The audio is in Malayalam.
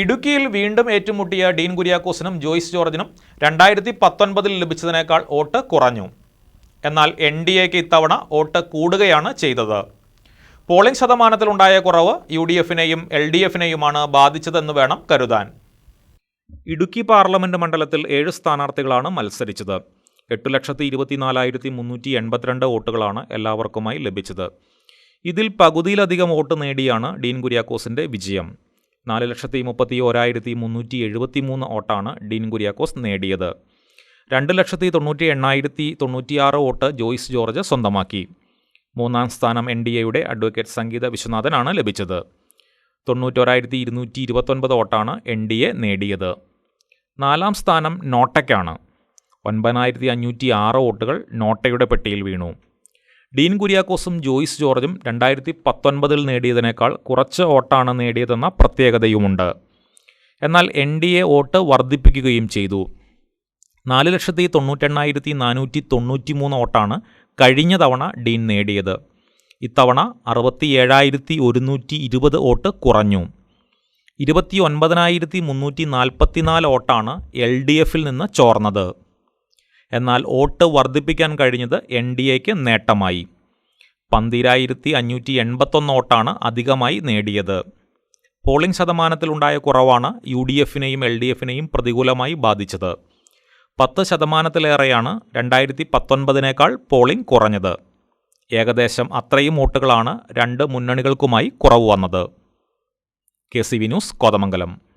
ഇടുക്കിയിൽ വീണ്ടും ഏറ്റുമുട്ടിയ ഡീൻ കുര്യാക്കോസിനും ജോയ്സ് ജോർജിനും രണ്ടായിരത്തി പത്തൊൻപതിൽ ലഭിച്ചതിനേക്കാൾ വോട്ട് കുറഞ്ഞു. എന്നാൽ എൻ ഡി എക്ക് ഇത്തവണ വോട്ട് കൂടുകയാണ് ചെയ്തത്. പോളിംഗ് ശതമാനത്തിലുണ്ടായ കുറവ് യു ഡി എഫിനെയും എൽ ഡി എഫിനെയുമാണ് ബാധിച്ചതെന്ന് വേണം കരുതാൻ. ഇടുക്കി പാർലമെന്റ് മണ്ഡലത്തിൽ ഏഴ് സ്ഥാനാർത്ഥികളാണ് മത്സരിച്ചത്. എട്ട് ലക്ഷത്തി ഇരുപത്തിനാലായിരത്തി മുന്നൂറ്റി എൺപത്തിരണ്ട് വോട്ടുകളാണ് എല്ലാവർക്കുമായി ലഭിച്ചത്. ഇതിൽ പകുതിയിലധികം വോട്ട് നേടിയാണ് ഡീൻ കുര്യാക്കോസിന്റെ വിജയം. നാല് ലക്ഷത്തി മുപ്പത്തി ഒരായിരത്തി മുന്നൂറ്റി എഴുപത്തി മൂന്ന് വോട്ടാണ് ഡീൻ കുര്യാക്കോസ് നേടിയത്. രണ്ട് ലക്ഷത്തി തൊണ്ണൂറ്റി എണ്ണായിരത്തി തൊണ്ണൂറ്റിയാറ് വോട്ട് ജോയിസ് ജോർജ് സ്വന്തമാക്കി. മൂന്നാം സ്ഥാനം എൻ ഡി എയുടെ അഡ്വക്കേറ്റ് സംഗീത വിശ്വനാഥനാണ് ലഭിച്ചത്. തൊണ്ണൂറ്റൊരായിരത്തി ഇരുന്നൂറ്റി ഇരുപത്തൊൻപത് വോട്ടാണ് എൻ ഡി എ നേടിയത്. നാലാം സ്ഥാനം നോട്ടയ്ക്കാണ്. ഒൻപതിനായിരത്തി അഞ്ഞൂറ്റി ആറ് വോട്ടുകൾ നോട്ടയുടെ പെട്ടിയിൽ വീണു. ഡീൻ കുര്യാക്കോസും ജോയിസ് ജോർജും രണ്ടായിരത്തി പത്തൊൻപതിൽ നേടിയതിനേക്കാൾ കുറച്ച് വോട്ടാണ് നേടിയതെന്ന പ്രത്യേകതയുമുണ്ട്. എന്നാൽ എൻ ഡി എ വോട്ട് വർദ്ധിപ്പിക്കുകയും ചെയ്തു. നാല് ലക്ഷത്തി തൊണ്ണൂറ്റെണ്ണായിരത്തി നാനൂറ്റി തൊണ്ണൂറ്റി മൂന്ന് വോട്ടാണ് കഴിഞ്ഞ തവണ ഡീൻ നേടിയത്. ഇത്തവണ അറുപത്തി ഏഴായിരത്തി ഒരുന്നൂറ്റി ഇരുപത് വോട്ട് കുറഞ്ഞു. ഇരുപത്തി ഒൻപതിനായിരത്തി മുന്നൂറ്റി നാൽപ്പത്തിനാല് വോട്ടാണ് എൽ ഡി എഫിൽ നിന്ന് ചോർന്നത്. എന്നാൽ വോട്ട് വർദ്ധിപ്പിക്കാൻ കഴിഞ്ഞത് എൻ ഡി എക്ക് നേട്ടമായി. പന്തിരായിരത്തി അഞ്ഞൂറ്റി എൺപത്തൊന്ന് വോട്ടാണ് അധികമായി നേടിയത്. പോളിംഗ് ശതമാനത്തിലുണ്ടായ കുറവാണ് യു ഡി എഫിനെയും എൽ ഡി എഫിനെയും പ്രതികൂലമായി ബാധിച്ചത്. പത്ത് ശതമാനത്തിലേറെയാണ് രണ്ടായിരത്തി പത്തൊൻപതിനേക്കാൾ പോളിംഗ് കുറഞ്ഞത്. ഏകദേശം അത്രയും വോട്ടുകളാണ് രണ്ട് മുന്നണികൾക്കുമായി കുറവ് വന്നത്. K C V news Kothamangalam.